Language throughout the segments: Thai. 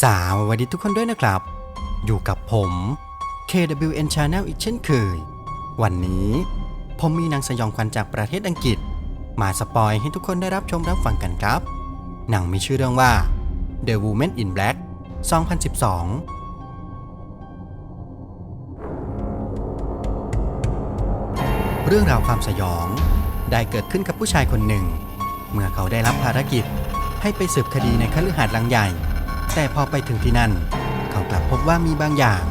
สวัสดีทุกคนด้วยนะครับ อยู่กับผม KWN Channel อีกเช่นเคย วันนี้ผมมีหนังสยองขวัญจากประเทศอังกฤษ มาสปอยให้ทุกคนได้รับชมรับฟังกันครับ หนังมีชื่อเรื่องว่า The Woman in Black 2012เรื่องราวความสยองได้เกิดขึ้นกับผู้ชายคนหนึ่ง เมื่อเขาได้รับภารกิจให้ไปสืบคดีในคฤหาสน์หลังใหญ่ แต่พอไปถึงที่นั่น เขากลับพบว่ามีบางอย่าง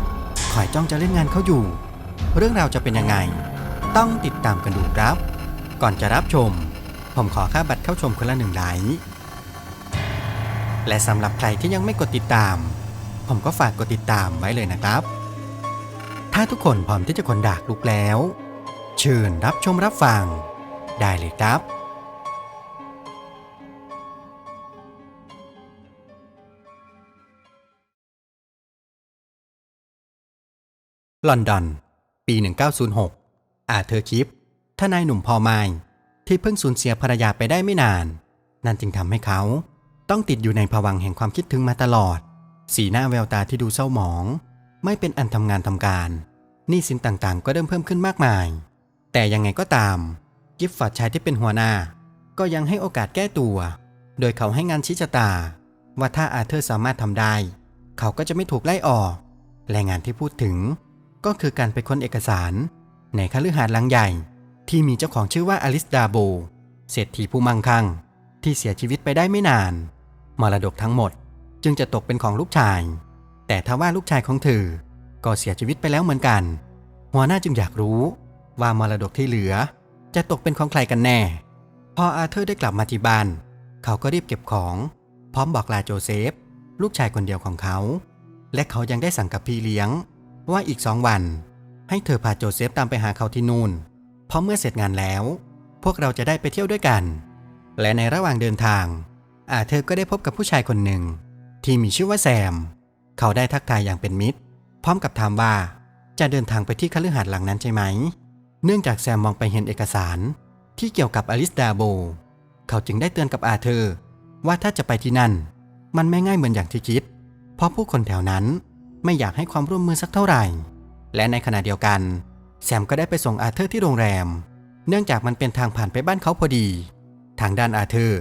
คอยจ้องจะเล่นงานเขาอยู่ เรื่องราวจะเป็นยังไง ต้องติดตามกันดูครับ ก่อนจะรับชม ผมขอค่าบัตรเข้าชมคนละหนึ่งไลค์และสำหรับใครที่ยังไม่กดติดตาม ผมก็ฝากกดติดตามไว้เลยนะครับ ถ้าทุกคนพร้อมที่จะคนดากลุกแล้ว เชิญรับชมรับฟัง ได้เลยครับ ลอนดอน ปี 1906 อาเธอร์คิปทนายหนุ่มพอไมล์ที่เพิ่งสูญเสียภรรยาไปได้ไม่นาน นั่นจึงทำให้เขาต้องติดอยู่ในภวังแห่งความคิดถึงมาตลอด สีหน้าแววตาที่ดูเศร้าหมอง ไม่เป็นอันทำงานทำการหนี้สินต่างๆ ก็เริ่มเพิ่มขึ้นมากมาย แต่ยังไงก็ตาม กิฟฟอร์ดชายที่เป็นหัวหน้า ก็ยังให้โอกาสแก้ตัว โดยเขาให้งานชี้ชะตา ว่าถ้าอาเธอร์สามารถทำได้ เขาก็จะไม่ถูกไล่ออกและงานที่พูดถึง ก็คือการไปค้นเอกสาร ในคฤหาสน์หลังใหญ่ ที่มีเจ้าของชื่อว่าอลิสดาโบ เศรษฐีผู้มั่งคั่ง ที่เสียชีวิตไปได้ไม่นาน มรดกทั้งหมดจึงจะตกเป็นของลูกชาย แต่ถ้าว่าลูกชายของเธอ ก็เสียชีวิตไปแล้วเหมือนกัน หัวหน้าจึงอยากรู้ ว่ามรดกที่เหลือ จะตกเป็นของใครกันแน่ พออาเธอร์ได้กลับมาที่บ้านเขาก็รีบเก็บของ พร้อมบอกลาโจเซฟ ลูกชายคนเดียวของเขา และเขายังได้สั่งกับพี่เลี้ยง ว่าอีกสองวัน ให้เธอพาโจเซฟตามไปหาเขาที่นู่น เพราะเมื่อเสร็จงานแล้ว พวกเราจะได้ไปเที่ยวด้วยกัน และในระหว่างเดินทาง อาเธอก็ได้พบกับผู้ชายคนหนึ่ง ที่มีชื่อว่าแซม เขาได้ทักทายอย่างเป็นมิตร พร้อมกับถามว่าจะเดินทางไปที่คฤหาสน์หลังนั้นใช่ไหม เนื่องจากแซมมองไปเห็นเอกสารที่เกี่ยวกับอลิสดาโบ เขาจึงได้เตือนกับอาเธอร์ว่าถ้าจะไปที่นั่น มันไม่ง่ายเหมือนอย่างที่คิด เพราะผู้คนแถวนั้น ไม่อยากให้ความร่วมมือสักเท่าไหร่ และในขณะเดียวกัน แซมก็ได้ไปส่งอาเธอร์ที่โรงแรม เนื่องจากมันเป็นทางผ่านไปบ้านเขาพอดี ทางด้านอาเธอร์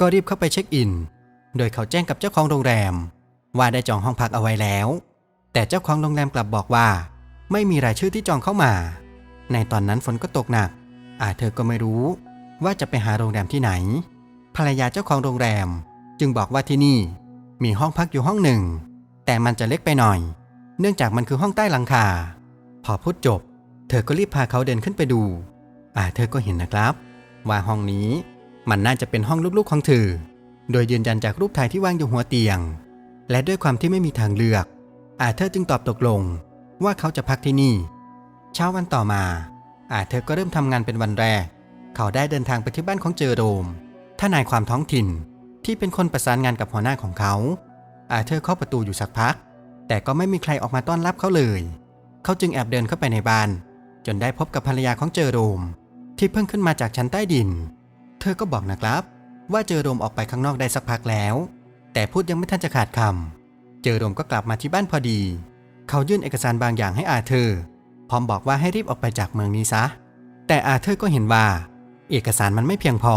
ก็รีบเข้าไปเช็คอิน โดยเขาแจ้งกับเจ้าของโรงแรม ว่าได้จองห้องพักเอาไว้แล้ว แต่เจ้าของโรงแรมกลับบอกว่า ไม่มีรายชื่อที่จองเข้ามา ในตอนนั้นฝนก็ตกหนัก อาเธอร์ก็ไม่รู้ ว่าจะไปหาโรงแรมที่ไหน ภรรยาเจ้าของโรงแรม จึงบอกว่าที่นี่มีห้องพักอยู่ห้องหนึ่ง แต่มันจะเล็กไปหน่อย เนื่องจากมันคือห้องใต้หลังคา พอพูดจบ เธอก็รีบพาเขาเดินขึ้นไปดูอาเธอก็เห็นนะครับ ว่าห้องนี้มันน่าจะเป็นห้องลูกๆของเธอ โดยยืนยันจากรูปถ่ายที่วางอยู่หัวเตียง และด้วยความที่ไม่มีทางเลือก อาเธอจึงตอบตกลง ว่าเขาจะพักที่นี่ เช้าวันต่อมา อาเธอก็เริ่มทำงานเป็นวันแรก เขาได้เดินทางไปที่บ้านของเจอโรมทนายความท้องถิ่นที่เป็นคนประสานงานกับหัวหน้าของเขา อาเธอร์เคาะประตูอยู่สักพัก แต่ก็ไม่มีใครออกมาต้อนรับเขาเลย เขาจึงแอบเดินเข้าไปในบ้าน จนได้พบกับภรรยาของเจอโรม ที่เพิ่งขึ้นมาจากชั้นใต้ดิน เธอก็บอกนะครับ ว่าเจอโรมออกไปข้างนอกได้สักพักแล้ว แต่พูดยังไม่ทันจะขาดคำเจอโรมก็กลับมาที่บ้านพอดี เขายื่นเอกสารบางอย่างให้อาเธอร์ พร้อมบอกว่าให้รีบออกไปจากเมืองนี้ซะ แต่อาเธอร์ก็เห็นว่า เอกสารมันไม่เพียงพอ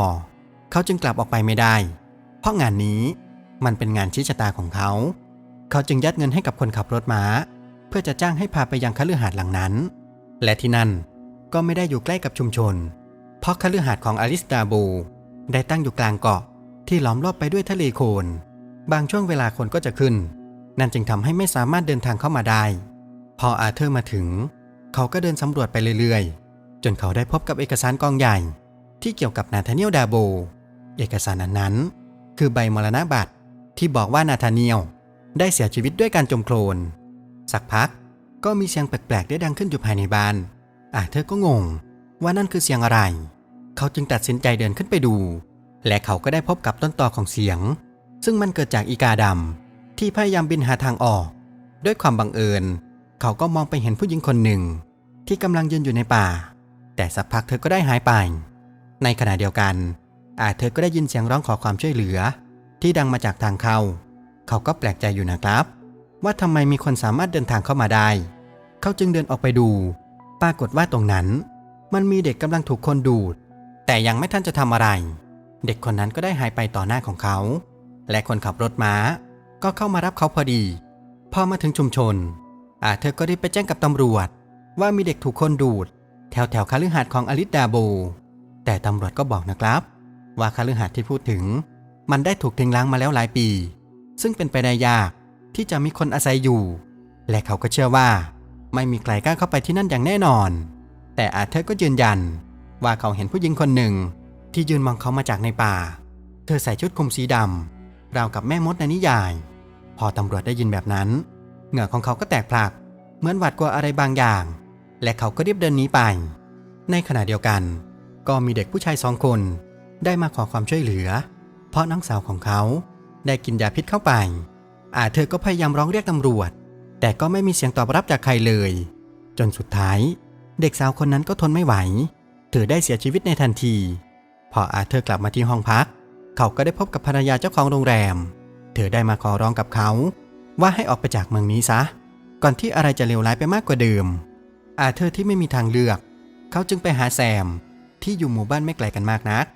เขาจึงกลับออกไปไม่ได้ เพราะงานนี้ มันเป็นงานชี้ชะตาของเขา เขาจึงยัดเงินให้กับคนขับรถม้า เพื่อจะจ้างให้พาไปยังคฤหาสน์หลังนั้น และที่นั่นก็ไม่ได้อยู่ใกล้กับชุมชน เพราะคฤหาสน์ของอลิสตาโบได้ตั้งอยู่กลางเกาะที่ล้อมรอบไปด้วยทะเลโคลนบางช่วงเวลาคนก็จะขึ้น นั่นจึงทำให้ไม่สามารถเดินทางเข้ามาได้ พออาเธอร์มาถึง เขาก็เดินสำรวจไปเรื่อยๆ จนเขาได้พบกับเอกสารกองใหญ่ ที่เกี่ยวกับนาธาเนียลดาโบ เอกสารนั้นนั้น คือใบมรณบัตร ที่บอกว่านาธาเนียลได้เสียชีวิตด้วยการจมโคลน สักพักก็มีเสียงแปลกๆ ได้ดังขึ้นอยู่ภายในบ้านอาเธอก็งง ว่านั่นคือเสียงอะไร เขาจึงตัดสินใจเดินขึ้นไปดู และเขาก็ได้พบกับต้นตอของเสียง ซึ่งมันเกิดจากอีกาดำที่พยายามบินหาทางออก ด้วยความบังเอิญ เขาก็มองไปเห็นผู้หญิงคนหนึ่ง ที่กำลังยืนอยู่ในป่า แต่สักพักเธอก็ได้หายไป ในขณะเดียวกันอาเธอก็ได้ยินเสียงร้องขอความช่วยเหลือ ที่ดังมาจากทางเข้าเขาก็แปลกใจอยู่นะครับ ว่าทำไมมีคนสามารถเดินทางเข้ามาได้ เขาจึงเดินออกไปดู ปรากฏว่าตรงนั้น มันมีเด็กกำลังถูกคนดูด แต่ยังไม่ทันจะทำอะไร เด็กคนนั้นก็ได้หายไปต่อหน้าของเขา และคนขับรถม้า ก็เข้ามารับเขาพอดี พอมาถึงชุมชน อาเธอก็รีบไปแจ้งกับตำรวจ ว่ามีเด็กถูกคนดูด แถวแถวคาลือหาดของอลิสดาโบ แต่ตำรวจก็บอกนะครับ ว่าคาลือหาดที่พูดถึง มันได้ถูกทิ้งล้างมาแล้วหลายปี ซึ่งเป็นไปได้ยากที่จะมีคนอาศัยอยู่ และเขาก็เชื่อว่า ไม่มีใครกล้าเข้าไปที่นั่นอย่างแน่นอน แต่อาเธอร์ก็ยืนยัน ว่าเขาเห็นผู้หญิงคนหนึ่ง ที่ยืนมองเขามาจากในป่า เธอใส่ชุดคลุมสีดำราวกับแม่มดในนิยาย พอตำรวจได้ยินแบบนั้น เหงื่อของเขาก็แตกพลัก เหมือนหวาดกลัวอะไรบางอย่าง และเขาก็รีบเดินหนีไป ในขณะเดียวกัน ก็มีเด็กผู้ชายสองคน ได้มาขอความช่วยเหลือ เพราะน้องสาวของเขา ได้กินยาพิษเข้าไป อาเธอก็พยายามร้องเรียกตำรวจ แต่ก็ไม่มีเสียงตอบรับจากใครเลย จนสุดท้าย เด็กสาวคนนั้นก็ทนไม่ไหว เธอได้เสียชีวิตในทันที พออาเธอร์กลับมาที่ห้องพัก เขาก็ได้พบกับภรรยาเจ้าของโรงแรม เธอได้มาขอร้องกับเขา ว่าให้ออกไปจากเมืองนี้ซะ ก่อนที่อะไรจะเลวร้ายไปมากกว่าเดิม อาเธอร์ที่ไม่มีทางเลือก เขาจึงไปหาแซมที่อยู่หมู่บ้านไม่ไกลกันมากนัก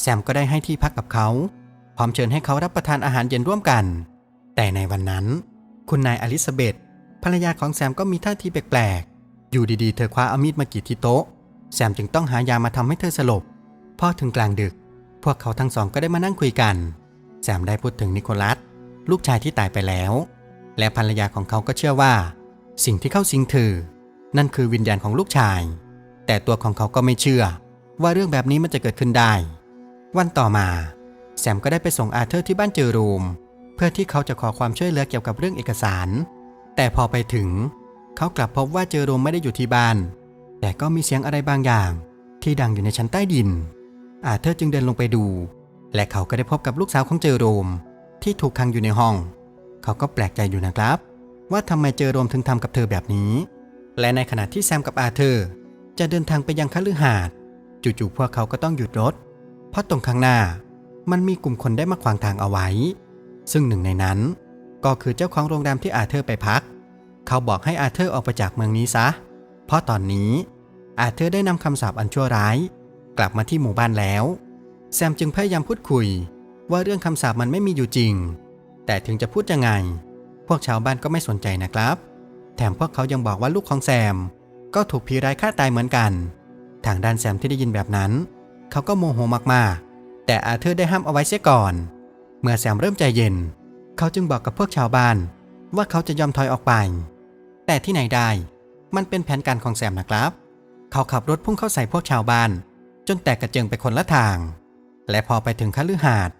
แซมก็ได้ให้ที่พักกับเขา ร้อมเชิญให้เขารับประทานอาหารเย็นร่วมกัน แต่ในวันนั้น คุณนายอลิซาเบธภรรยาของแซมก็มีท่าทีแปลกๆ อยู่ดีๆ เธอคว้าอามีดมากีดที่โต๊ะ แซมจึงต้องหายามาทำให้เธอสลบ พอถึงกลางดึก พวกเขาทั้งสองก็ได้มานั่งคุยกัน แซมได้พูดถึงนิโคลัส ลูกชายที่ตายไปแล้ว และภรรยาของเขาก็เชื่อว่า สิ่งที่เข้าสิงเธอ นั่นคือวิญญาณของลูกชาย แต่ตัวของเขาก็ไม่เชื่อ ว่าเรื่องแบบนี้มันจะเกิดขึ้นได้ วันต่อมา แซมก็ได้ไปส่งอาเธอร์ที่บ้านเจอรูม เพื่อที่เขาจะขอความช่วยเหลือเกี่ยวกับเรื่องเอกสาร แต่พอไปถึง เขากลับพบว่าเจอรูมไม่ได้อยู่ที่บ้าน แต่ก็มีเสียงอะไรบางอย่าง ที่ดังอยู่ในชั้นใต้ดิน อาเธอร์จึงเดินลงไปดู และเขาก็ได้พบกับลูกสาวของเจอโรมที่ถูกขังอยู่ในห้อง เขาก็แปลกใจอยู่นะครับ ว่าทำไมเจอโรมถึงทำกับเธอแบบนี้ และในขณะที่แซมกับอาเธอร์จะเดินทางไปยังคฤหาสน์จู่ๆพวกเขาก็ต้องหยุดรถ เพราะตรงข้างหน้า มันมีกลุ่มคนได้มาขวางทางเอาไว้ ซึ่งหนึ่งในนั้น ก็คือเจ้าของโรงแรมที่อาเธอร์ไปพัก เขาบอกให้อาเธอร์ออกไปจากเมืองนี้ซะ เพราะตอนนี้อาเธอร์ได้นำคำสาปอันชั่วร้าย กลับมาที่หมู่บ้านแล้ว แซมจึงพยายามพูดคุย ว่าเรื่องคำสาปมันไม่มีอยู่จริง แต่ถึงจะพูดยังไง พวกชาวบ้านก็ไม่สนใจนะครับ แถมพวกเขายังบอกว่าลูกของแซม ก็ถูกผีร้ายฆ่าตายเหมือนกัน ทางด้านแซมที่ได้ยินแบบนั้น เขาก็โมโหมากๆ แต่อาเธอร์ได้ห้ามเอาไว้เสียก่อน เมื่อแซมเริ่มใจเย็น เขาจึงบอกกับพวกชาวบ้าน ว่าเขาจะยอมถอยออกไป แต่ที่ไหนได้ มันเป็นแผนการของแซมนะครับ เขาขับรถพุ่งเข้าใส่พวกชาวบ้าน จนแตกกระเจิงไปคนละทาง และพอไปถึงคฤหาสน์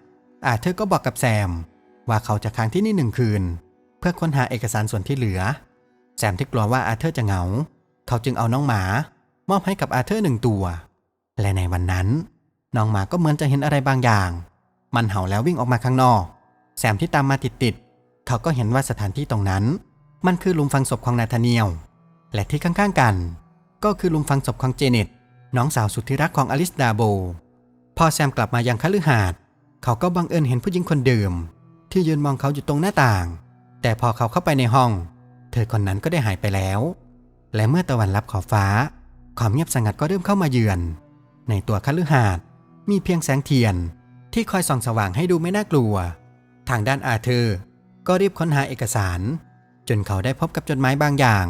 อาเธอร์ก็บอกกับแซม ว่าเขาจะค้างที่นี่หนึ่งคืน เพื่อค้นหาเอกสารส่วนที่เหลือ แซมที่กลัวว่าอาเธอร์จะเหงา เขาจึงเอาน้องหมา มอบให้กับอาเธอร์หนึ่งตัว และในวันนั้น น้องหมาก็เหมือนจะเห็นอะไรบางอย่าง มันเห่าแล้ววิ่งออกมาข้างนอก แซมที่ตามมาติดๆ เขาก็เห็นว่าสถานที่ตรงนั้น มันคือลุมฝังศพของนาธาเนียล และที่ข้างๆกัน ก็คือลุมฝังศพของเจเน็ต น้องสาวสุดที่รักของอลิสดาโบ พอแซมกลับมายังคฤหาสน์เขาก็บังเอิญเห็นผู้หญิงคนเดิม ที่ยืนมองเขาอยู่ตรงหน้าต่าง แต่พอเขาเข้าไปในห้อง เธอคนนั้นก็ได้หายไปแล้ว และเมื่อตะวันลับขอบฟ้า ความเงียบสงัดก็เริ่มเข้ามาเยือน ในตัวคฤหาสน์ มีเพียงแสงเทียนที่คอยส่องสว่างให้ดูไม่น่ากลัว ทางด้านอาเธอร์ก็รีบค้นหาเอกสาร จนเขาได้พบกับจดหมายบางอย่าง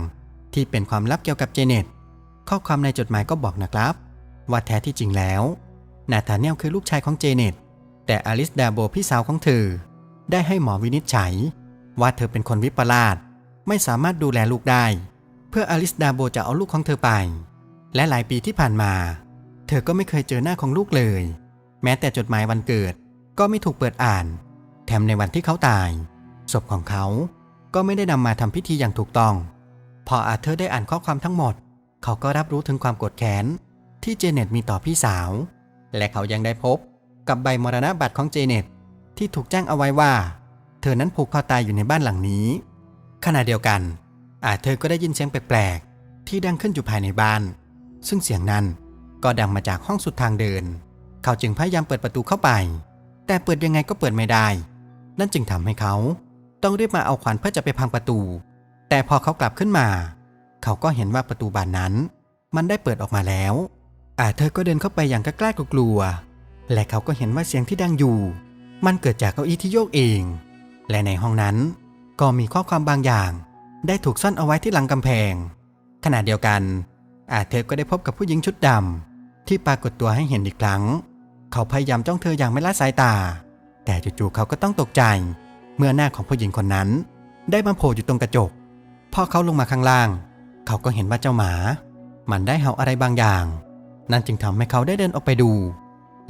ที่เป็นความลับเกี่ยวกับเจเน็ตข้อความในจดหมายก็บอกนะครับ ว่าแท้ที่จริงแล้ว นาธาเนลคือลูกชายของเจเน็ตแต่อลิสดาโบพี่สาวของเธอ ได้ให้หมอวินิจฉัย ว่าเธอเป็นคนวิปลาสไม่สามารถดูแลลูกได้ เพื่ออลิสดาโบจะเอาลูกของเธอไป และหลายปีที่ผ่านมา เธอก็ไม่เคยเจอหน้าของลูกเลย แม้แต่จดหมายวันเกิดก็ไม่ถูกเปิดอ่าน แถมในวันที่เขาตาย ศพของเขาก็ไม่ได้นำมาทำพิธีอย่างถูกต้อง พออาเธอร์ได้อ่านข้อความทั้งหมด เขาก็รับรู้ถึงความโกรธแค้นที่เจเน็ตมีต่อพี่สาว และเขายังได้พบกับใบมรณบัตรของเจเน็ตที่ถูกแจ้งเอาไว้ว่า เธอนั้นผูกคอตายอยู่ในบ้านหลังนี้ ขณะเดียวกัน อาเธอร์ก็ได้ยินเสียงแปลกๆที่ดังขึ้นอยู่ภายในบ้าน ซึ่งเสียงนั้น ก็ดังมาจากห้องสุดทางเดิน เขาจึงพยายามเปิดประตูเข้าไป แต่เปิดยังไงก็เปิดไม่ได้ นั่นจึงทำให้เขา ต้องรีบมาเอาขวานเพื่อจะไปพังประตู แต่พอเขากลับขึ้นมา เขาก็เห็นว่าประตูบานนั้น มันได้เปิดออกมาแล้วอาเธอร์ก็เดินเข้าไปอย่างกล้าๆกลัวๆและเขาก็เห็นว่าเสียงที่ดังอยู่ มันเกิดจากเก้าอี้ที่โยกเอง และในห้องนั้นก็มีข้อความบางอย่าง ได้ถูกซ่อนเอาไว้ที่หลังกำแพง ขณะเดียวกันอาเธอร์ก็ได้พบกับผู้หญิงชุดดำ ที่ปรากฏตัวให้เห็นอีกครั้ง เขาพยายามจ้องเธออย่างไม่ละสายตา แต่จู่ๆเขาก็ต้องตกใจ เมื่อหน้าของผู้หญิงคนนั้น ได้มาโผล่อยู่ตรงกระจก พอเขาลงมาข้างล่าง เขาก็เห็นว่าเจ้าหมา มันได้เห่าอะไรบางอย่าง นั่นจึงทำให้เขาได้เดินออกไปดู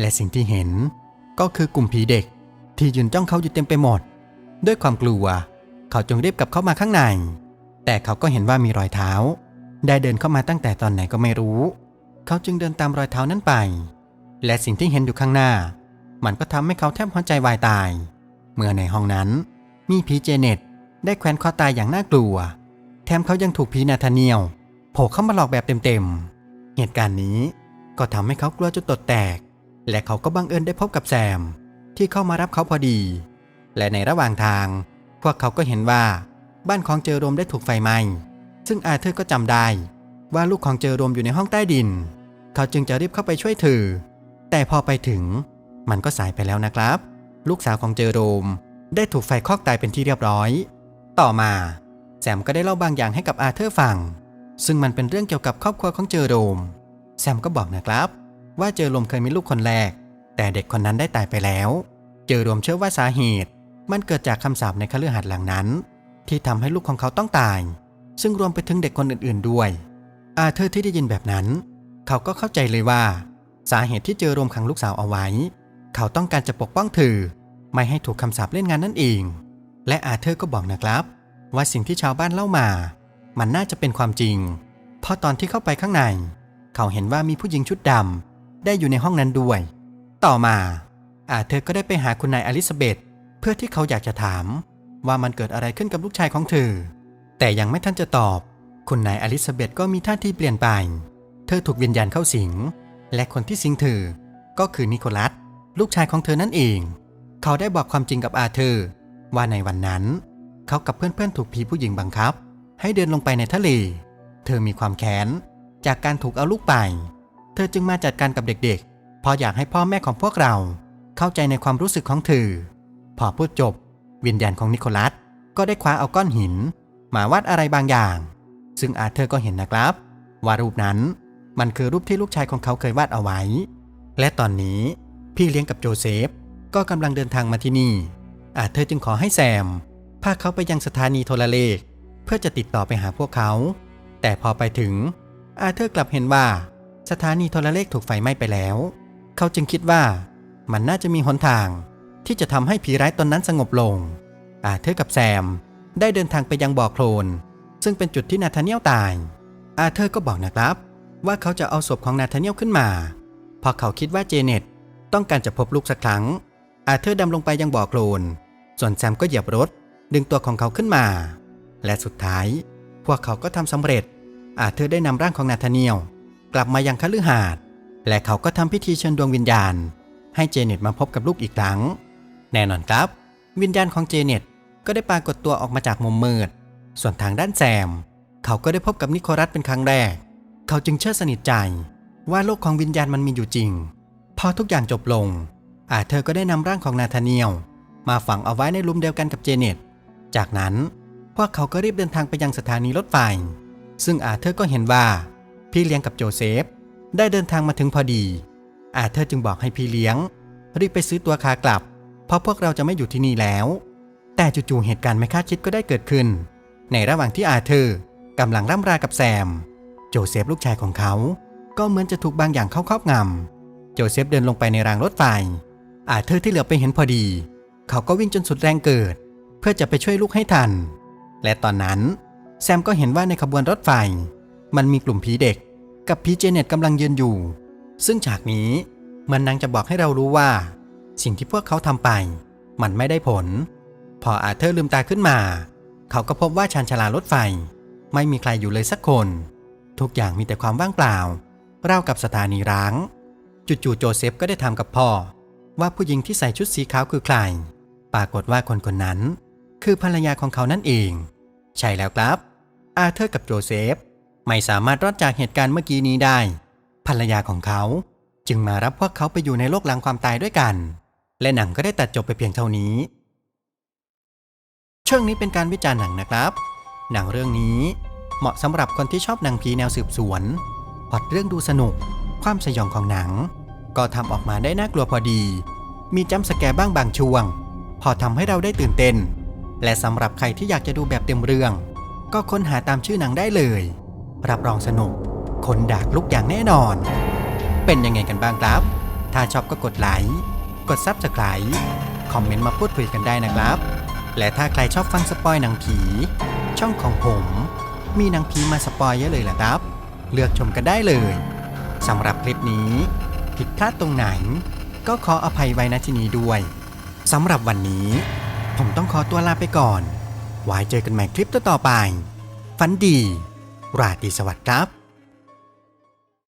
และสิ่งที่เห็น ก็คือกลุ่มผีเด็ก ที่ยืนจ้องเขาอยู่เต็มไปหมด ด้วยความกลัว เขาจึงรีบกลับเข้ามาข้างใน แต่เขาก็เห็นว่ามีรอยเท้า ได้เดินเข้ามาตั้งแต่ตอนไหนก็ไม่รู้ เขาจึงเดินตามรอยเท้านั้นไป และสิ่งที่เห็นอยู่ข้างหน้า มันก็ทำให้เขาแทบหัวใจวายตาย เมื่อในห้องนั้น มีผีเจเน็ตได้แขวนคอตายอย่างน่ากลัว แถมเขายังถูกผีนาธาเนียลโผล่เข้ามาหลอกแบบเต็มๆ เหตุการณ์นี้ก็ทำให้เขากลัวจนตดแตก และเขาก็บังเอิญได้พบกับแซม ที่เข้ามารับเขาพอดี และในระหว่างทาง พวกเขาก็เห็นว่าบ้านของเจอโรมได้ถูกไฟไหม้ซึ่งอาเธอร์ก็จำได้ ว่าลูกของเจอโรมอยู่ในห้องใต้ดิน เขาจึงจะรีบเข้าไปช่วยเธอ แต่พอไปถึงมันก็สายไปแล้วนะครับ ลูกสาวของเจอโรมได้ถูกไฟคอกตายเป็นที่เรียบร้อย ต่อมาแซมก็ได้เล่าบางอย่างให้กับอาเธอร์ฟัง ซึ่งมันเป็นเรื่องเกี่ยวกับครอบครัวของเจอโรม แซมก็บอกนะครับ ว่าเจอโรมเคยมีลูกคนแรก แต่เด็กคนนั้นได้ตายไปแล้ว เจอโรมเชื่อว่าสาเหตุ มันเกิดจากคำสาปในคฤหาสน์หลังนั้น ที่ทำให้ลูกของเขาต้องตาย ซึ่งรวมไปถึงเด็กคนอื่น ๆด้วย อาเธอร์ที่ได้ยินแบบนั้น เขาก็เข้าใจเลยว่า สาเหตุที่เจอโรมขังลูกสาวเอาไว้ เขาต้องการจะปกป้องเธอไม่ให้ถูกคำสาปเล่นงานนั่นเอง และอาเธอร์ก็บอกนะครับ ว่าสิ่งที่ชาวบ้านเล่ามา มันน่าจะเป็นความจริง เพราะตอนที่เข้าไปข้างใน เขาเห็นว่ามีผู้หญิงชุดดำได้อยู่ในห้องนั้นด้วย ต่อมา อาเธอร์ก็ได้ไปหาคุณนายอลิซาเบธเพื่อที่เขาอยากจะถาม ว่ามันเกิดอะไรขึ้นกับลูกชายของเธอ แต่ยังไม่ทันจะตอบ คุณนายอลิซาเบธก็มีท่าที่เปลี่ยนไป เธอถูกวิญญาณเข้าสิง และคนที่สิงเธอ ก็คือนิโคลัส ลูกชายของเธอนั่นเอง เขาได้บอกความจริงกับอาเธอร์ว่าในวันนั้น เขากับเพื่อนๆถูกผีผู้หญิงบังคับ ให้เดินลงไปในทะเล เธอมีความแค้น จากการถูกเอาลูกไป เธอจึงมาจัดการกับเด็กๆพราะอยากให้พ่อแม่ของพวกเรา เข้าใจในความรู้สึกของเธอ พอพูดจบ วิญญาณของนิโคลัสก็ได้คว้าเอาก้อนหิน มาวาดอะไรบางอย่าง ซึ่งอาเธอร์ก็เห็นนะครับ ว่ารูปนั้นมันคือรูปที่ลูกชายของเขาเคยวาดเอาไว้ และตอนนี้พี่เลี้ยงกับโจเซฟก็กำลังเดินทางมาที่นี่ อาเธอร์จึงขอให้แซมพาเขาไปยังสถานีโทรเลข เพื่อจะติดต่อไปหาพวกเขา แต่พอไปถึง อาเธอร์กลับเห็นว่า สถานีโทรเลขถูกไฟไหม้ไปแล้ว เขาจึงคิดว่ามันน่าจะมีหนทาง ที่จะทำให้ผีร้ายตนนั้นสงบลง อาเธอร์กับแซมได้เดินทางไปยังบ่อโคลน ซึ่งเป็นจุดที่นาธาเนียลตาย อาเธอร์ก็บอกนะครับ ว่าเขาจะเอาศพของนาธาเนียลขึ้นมาพราะเขาคิดว่าเจเน็ตต้องการจะพบลูกสักครั้ง อาเธอร์ดำลงไปยังบ่อโคลน ส่วนแซมก็เหยียบรถ ดึงตัวของเขาขึ้นมา และสุดท้าย พวกเขาก็ทำสำเร็จ อาเธอร์ได้นำร่างของนาธาเนียลกลับมายังคฤหาสน์และเขาก็ทำพิธีเชิญดวงวิญญาณ ให้เจเน็ตมาพบกับลูกอีกครั้ง แน่นอนครับ วิญญาณของเจเน็ตก็ได้ปรากฏตัวออกมาจากมุมมืด ส่วนทางด้านแซม เขาก็ได้พบกับนิโคลัสเป็นครั้งแรก เขาจึงเชื่อสนิทใจ ว่าโลกของวิญญาณมันมีอยู่จริง พอทุกอย่างจบลง อาเธอก็ได้นำร่างของนาธาเนียลมาฝังเอาไว้ในลุมเดียวกันกับเจเน็ต จากนั้นพวกเขาก็รีบเดินทางไปยังสถานีรถไฟ ซึ่งอาเธอร์ก็เห็นว่า พี่เลี้ยงกับโจเซฟ ได้เดินทางมาถึงพอดี อาเธอร์จึงบอกให้พี่เลี้ยง รีบไปซื้อตัวขากลับ เพราะพวกเราจะไม่อยู่ที่นี่แล้ว แต่จู่ๆเหตุการณ์ไม่คาดคิดก็ได้เกิดขึ้น ในระหว่างที่อาเธอร์กำลังร่ำรากับแซม โจเซฟลูกชายของเขา ก็เหมือนจะถูกบางอย่างเข้าครอบงำ โจเซฟเดินลงไปในรางรถไฟ อาเธอร์ที่เหลือไปเห็นพอดี เขาก็วิ่งจนสุดแรงเกิด เพื่อจะไปช่วยลูกให้ทัน และตอนนั้นแซมก็เห็นว่าในขบวนรถไฟ มันมีกลุ่มผีเด็ก กับผีเจเน็ตกำลังยืนอยู่ ซึ่งฉากนี้มันนางจะบอกให้เรารู้ว่า สิ่งที่พวกเขาทำไป มันไม่ได้ผล พออาเธอร์ลืมตาขึ้นมา เขาก็พบว่าชานชาลารถไฟ ไม่มีใครอยู่เลยสักคน ทุกอย่างมีแต่ความว่างเปล่าเรากับสถานีร้าง จู่ๆโจเซฟก็ได้ถามกับพ่อ ว่าผู้หญิงที่ใส่ชุดสีขาวคือใคร ปรากฏว่าคนคนนั้น คือภรรยาของเขานั่นเอง ใช่แล้วครับ อาเธอร์กับโจเซฟ ไม่สามารถรอดจากเหตุการณ์เมื่อกี้นี้ได้ ภรรยาของเขาจึงมารับพวกเขาไปอยู่ในโลกหลังความตายด้วยกัน และหนังก็ได้ตัดจบไปเพียงเท่านี้ ช่วงนี้เป็นการวิจารณ์หนังนะครับ หนังเรื่องนี้เหมาะสำหรับคนที่ชอบหนังผีแนวสืบสวนพอดเรื่องดูสนุก ความสยองของหนัง ก็ทำออกมาได้น่ากลัวพอดี มีจัมสแกร์บ้างบางช่วง พอทำให้เราได้ตื่นเต้น และสำหรับใครที่อยากจะดูแบบเต็มเรื่อง ก็ค้นหาตามชื่อหนังได้เลย รับรองสนุก คนดากลุกอย่างแน่นอน เป็นยังไงกันบ้างครับ ถ้าชอบก็กดไลค์ กดซับสไคร b e คอมเมนต์มาพูดคุยกันได้นะครับ และถ้าใครชอบฟังสปอยหนังผี ช่องของผม มีหนังผีมาสปอยเยอะเลยล่ะครับ เลือกชมกันได้เลยสำหรับคลิปนี้ ผิดพลาดตรงไหน ก็ขออภัยไว้ณที่นี้ด้วยสำหรับวันนี้ ผมต้องขอตัวลาไปก่อน ไว้เจอกันใหม่คลิปต่อๆไป ฝันดี ราตรีสวัสดิ์ครับ